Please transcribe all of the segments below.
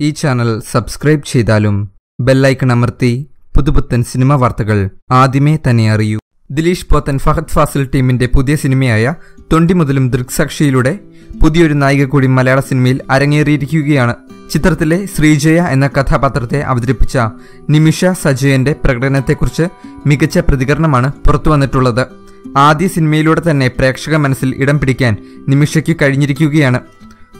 ഈ channel subscribe ചെയ്താലും bell icon അമർത്തി പുതുപുത്തൻ സിനിമ വാർത്തകൾ ആദ്യമേ തന്നെ അറിയൂ. ദിലീഷ് പോത്തൻ ഫഹദ് ഫാസിൽ ടീമിന്റെ പുതിയ സിനിമയായ തൊണ്ടി മുതലും ദൃക്സാക്ഷിയിലൂടെ പുതിയൊരു നായിക കൂടി മലയാള സിനിമയിൽ അരങ്ങേറിയിരിക്കുകയാണ്. ചിത്രത്തിലെ ശ്രീജയ എന്ന കഥാപാത്രത്തെ അവതരിപ്പിച്ച നിമിഷ സജയന്റെ പ്രകടനത്തെക്കുറിച്ച് മികച്ച പ്രതികരണമാണ് പുറത്തുവന്നിട്ടുള്ളത്. ആദ്യ സിനിമയിലൂടെ തന്നെ പ്രേക്ഷക മനസ്സിൽ ഇടം പിടിക്കാൻ നിമിഷയ്ക്ക് കഴിഞ്ഞിരിക്കുകയാണ്.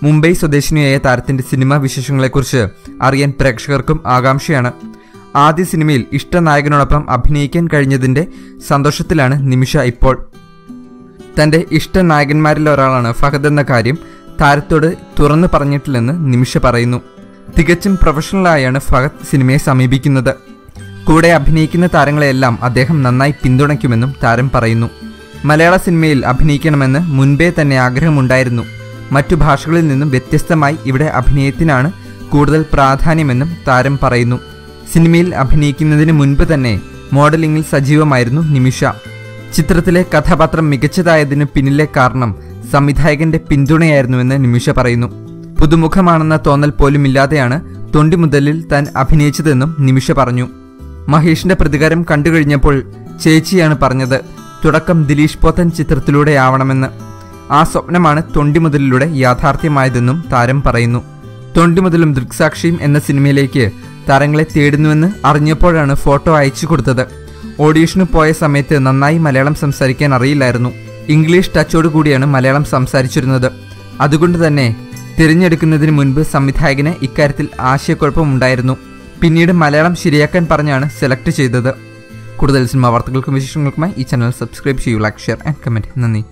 മുംബൈ സ്വദേശിനിയായ താരത്തിന്റെ സിനിമാ വിശേഷങ്ങളെക്കുറിച്ച് അറിയാൻ പ്രേക്ഷകർക്കും ആകാംക്ഷയാണ്. ആദ്യ സിനിമയിൽ ഇഷ്ടനായകനോടൊപ്പം അഭിനയിക്കാൻ കഴിഞ്ഞതിന്റെ സന്തോഷത്തിലാണ് നിമിഷ ഇപ്പോൾ. തന്റെ ഇഷ്ടനായകന്മാരിൽ ഒരാളാണ് ഫഹദ് എന്ന കാര്യം താരത്തോട് തുറന്നു പറഞ്ഞിട്ടില്ലെന്ന് നിമിഷ പറയുന്നു. തികച്ചും പ്രൊഫഷണലായാണ് ഫഹദ് സിനിമയെ സമീപിക്കുന്നത്. കൂടെ അഭിനയിക്കുന്ന താരങ്ങളെയെല്ലാം അദ്ദേഹം നന്നായി പിന്തുണയ്ക്കുമെന്നും താരം പറയുന്നു. മലയാള സിനിമയിൽ അഭിനയിക്കണമെന്ന് മുൻപേ തന്നെ ആഗ്രഹമുണ്ടായിരുന്നു. മറ്റു ഭാഷകളിൽ നിന്നും വ്യത്യസ്തമായി ഇവിടെ അഭിനയത്തിനാണ് കൂടുതൽ പ്രാധാന്യമെന്നും താരം പറയുന്നു. സിനിമയിൽ അഭിനയിക്കുന്നതിന് മുൻപ് തന്നെ മോഡലിംഗിൽ സജീവമായിരുന്നു നിമിഷ. ചിത്രത്തിലെ കഥാപാത്രം മികച്ചതായതിനു പിന്നിലെ കാരണം സംവിധായകന്റെ പിന്തുണയായിരുന്നുവെന്ന് നിമിഷ പറയുന്നു. പുതുമുഖമാണെന്ന തോന്നൽ പോലും ഇല്ലാതെയാണ് തൊണ്ടി മുതലിൽ താൻ അഭിനയിച്ചതെന്നും നിമിഷ പറഞ്ഞു. മഹേഷിന്റെ പ്രതികാരം കണ്ടുകഴിഞ്ഞപ്പോൾ ചേച്ചിയാണ് പറഞ്ഞത് തുടക്കം ദിലീഷ് പോത്തൻ ചിത്രത്തിലൂടെ ആവണമെന്ന് ആ സ്വപ്നമാണ് തൊണ്ടിമുതലിലൂടെ യാഥാർത്ഥ്യമായതെന്നും താരം പറയുന്നു. തൊണ്ടിമുതലും ദൃക്സാക്ഷിയും എന്ന സിനിമയിലേക്ക് താരങ്ങളെ തേടുന്നുവെന്ന് അറിഞ്ഞപ്പോഴാണ് ഫോട്ടോ അയച്ചു കൊടുത്തത്. ഓഡീഷന് പോയ സമയത്ത് നന്നായി മലയാളം സംസാരിക്കാൻ അറിയില്ലായിരുന്നു. ഇംഗ്ലീഷ് ടച്ചോട് കൂടിയാണ് മലയാളം സംസാരിച്ചിരുന്നത്. അതുകൊണ്ട് തന്നെ തിരഞ്ഞെടുക്കുന്നതിന് മുൻപ് സംവിധായകന് ഇക്കാര്യത്തിൽ ആശയക്കുഴപ്പമുണ്ടായിരുന്നു. പിന്നീട് മലയാളം ശരിയാക്കാൻ പറഞ്ഞാണ് സെലക്ട് ചെയ്തത്. കൂടുതൽ സിനിമാ വാർത്തകൾക്കും വിശേഷങ്ങൾക്കുമായി ഈ ചാനൽ സബ്സ്ക്രൈബ് ചെയ്യൂ ലൈക്ക് ഷെയർ ആൻഡ് കമന്റ്. നന്ദി.